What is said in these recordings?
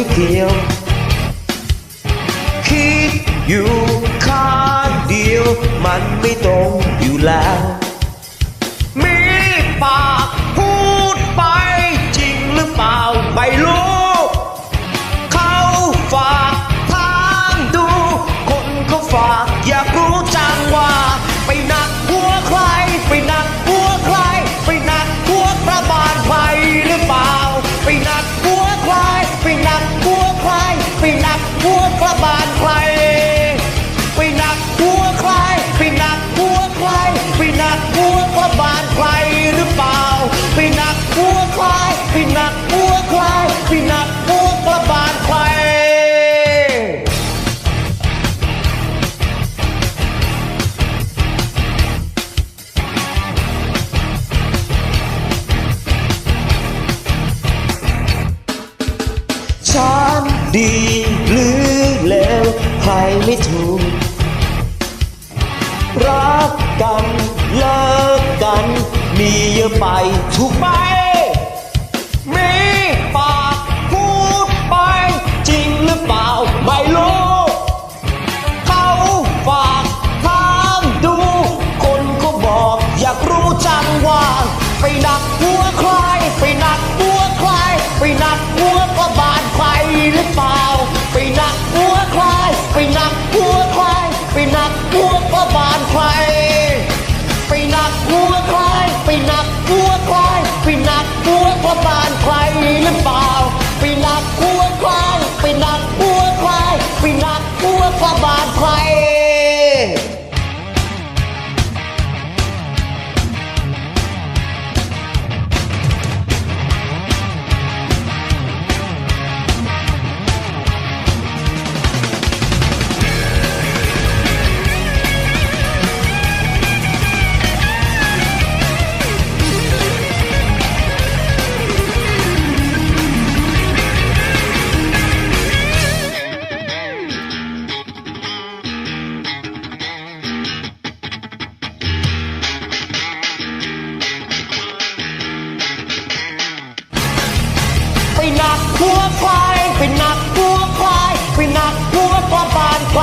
ไเกี่ยว คิดอยู่ข้างเดียว มันไม่ตรงอยู่แล้ว มีปากพูดไปจริงหรือเปล่าไม่รู้ ดีหรือเลวใครไม่ถูก รักกันเลิกกัน มีเยอะไปถูกไหม ไปหนักหัวควาย ไปหนักหัวควาย ไปหนักหัวควายบานไฟ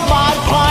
my pride.